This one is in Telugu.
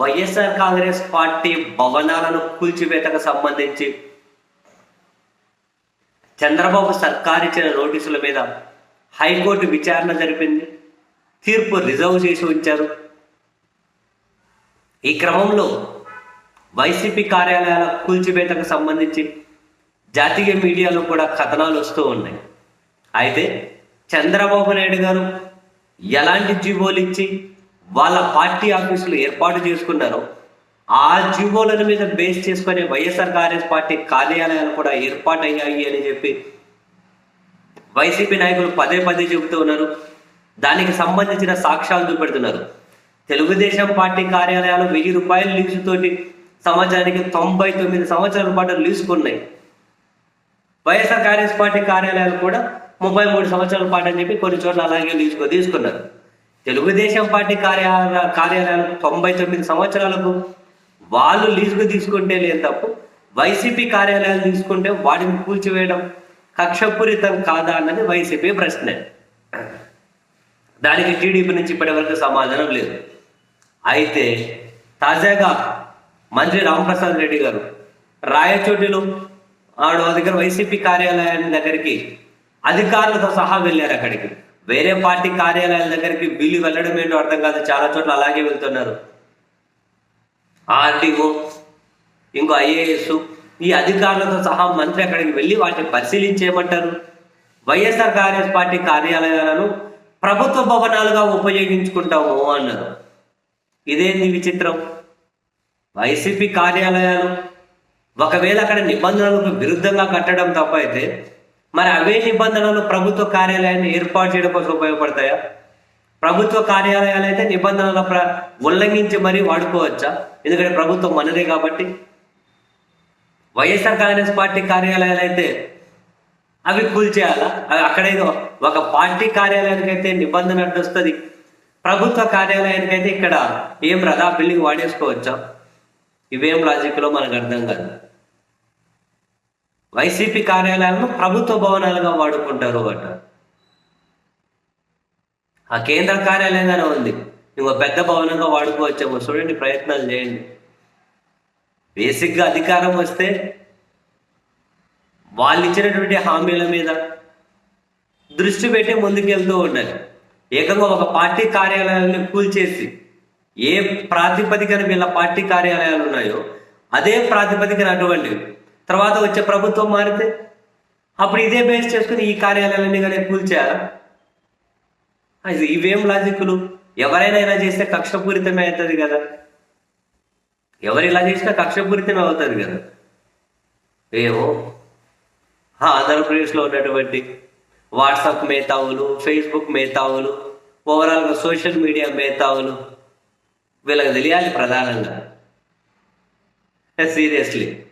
వైఎస్ఆర్ కాంగ్రెస్ పార్టీ భవనాలను కూల్చివేతకు సంబంధించి చంద్రబాబు సర్కార్ ఇచ్చిన నోటీసుల మీద హైకోర్టు విచారణ జరిపింది. తీర్పు రిజర్వ్ చేసి ఉంచారు. ఈ క్రమంలో వైసీపీ కార్యాలయాల కూల్చివేతకు సంబంధించి జాతీయ మీడియాలో కూడా కథనాలు వస్తూ ఉన్నాయి. అయితే చంద్రబాబు నాయుడు గారు ఎలాంటి జీవోలు ఇచ్చి వాళ్ళ పార్టీ ఆఫీసులు ఏర్పాటు చేసుకున్నారో. ఆ జీవోలను మీద బేస్ చేసుకునే వైఎస్ఆర్ కాంగ్రెస్ పార్టీ కార్యాలయాలు కూడా ఏర్పాటయ్యాయి అని చెప్పి వైసీపీ నాయకులు పదే పదే చెబుతూ ఉన్నారు. దానికి సంబంధించిన సాక్ష్యాలు చూపెడుతున్నారు. తెలుగుదేశం పార్టీ కార్యాలయాలు వెయ్యి రూపాయల లీజుతోటి సంవత్సరానికి తొంభై తొమ్మిది సంవత్సరాల పాటు లీజుకున్నాయి. వైఎస్ఆర్ కాంగ్రెస్ పార్టీ కార్యాలయాలు కూడా ముప్పై మూడు సంవత్సరాల పాటు అని చెప్పి కొన్ని చోట్ల అలాగే లీజుకో తీసుకున్నారు. తెలుగుదేశం పార్టీ కార్యాలయ కార్యాలయాలు తొంభై తొమ్మిది సంవత్సరాలకు వాళ్ళు లీజుకు తీసుకుంటే లేని తప్పు. వైసీపీ కార్యాలయాలు తీసుకుంటే వాటిని కూల్చివేయడం కక్షపూరితం కాదా అన్నది వైసీపీ ప్రశ్న. దానికి టీడీపీ నుంచి ఇప్పటివరకు సమాధానం లేదు. అయితే తాజాగా మంత్రి రామప్రసాద్ రెడ్డి గారు రాయచోటిలో ఆడు దగ్గర వైసీపీ కార్యాలయాన్ని దగ్గరికి అధికారులతో సహా వెళ్ళారు అక్కడికి. వేరే పార్టీ కార్యాలయాల దగ్గరికి వీళ్ళు వెళ్ళడం ఏంటో అర్థం కాదు. చాలా చోట్ల అలాగే వెళ్తున్నారు. ఆర్టీఓ ఇంకో ఐఏఎస్ ఈ అధికారులతో సహా మంత్రి అక్కడికి వెళ్ళి వాటిని పరిశీలించేయమంటారు. వైఎస్ఆర్ కాంగ్రెస్ పార్టీ కార్యాలయాలను ప్రభుత్వ భవనాలుగా ఉపయోగించుకుంటాము అన్నారు. ఇదేంది విచిత్రం? వైసీపీ కార్యాలయాలు ఒకవేళ అక్కడ నిబంధనలకు విరుద్ధంగా కట్టడం తప్ప అయితే మరి అవే నిబంధనలు ప్రభుత్వ కార్యాలయాన్ని ఏర్పాటు చేయడం కోసం ఉపయోగపడతాయా? ప్రభుత్వ కార్యాలయాలు అయితే నిబంధనల ప్ర ఉల్లంఘించి మరీ వాడుకోవచ్చా? ఎందుకంటే ప్రభుత్వం మనదే కాబట్టి. వైఎస్ఆర్ కాంగ్రెస్ పార్టీ కార్యాలయాలు అయితే అవి కూల్చేయాలా? అవి అక్కడేదో ఒక పార్టీ కార్యాలయానికి అయితే నిబంధన అడ్డొస్తుంది. ప్రభుత్వ కార్యాలయానికి అయితే ఇక్కడ ఏం రదా బిల్డింగ్ వాడేసుకోవచ్చా? ఇవేం లాజిక్లో మనకు అర్థం కాదు. వైసీపీ కార్యాలయాలను ప్రభుత్వ భవనాలుగా వాడుకుంటారు అట. ఆ కేంద్ర కార్యాలయంగానే ఉంది. ఇంకో పెద్ద భవనంగా వాడుకోవచ్చేమో చూడండి ప్రయత్నాలు చేయండి. బేసిక్గా అధికారం వస్తే వాళ్ళు ఇచ్చినటువంటి హామీల మీద దృష్టి పెట్టి ముందుకెళ్తూ ఉండాలి. ఏకంగా ఒక పార్టీ కార్యాలయాలను కూల్చేసి ఏ ప్రాతిపదికన వీళ్ళ పార్టీ కార్యాలయాలు ఉన్నాయో అదే ప్రాతిపదికన అటువంటి తర్వాత వచ్చే ప్రభుత్వం మారితే అప్పుడు ఇదే బేస్ చేసుకుని ఈ కార్యాలయాలన్నీ కానీ కూల్చేయాలా? అది ఇవేం లాజిక్లు ఎవరైనా ఇలా చేస్తే కక్షపూరితమే అవుతుంది కదా. ఎవరు ఇలా చేసినా కక్షపూరితమే అవుతుంది కదా. ఏమో ఆంధ్రప్రదేశ్లో ఉన్నటువంటి వాట్సాప్ మేతావులు ఫేస్బుక్ మేతావులు ఓవరాల్గా సోషల్ మీడియా మేతావులు వీళ్ళకి తెలియాలి ప్రధానంగా. సీరియస్లీ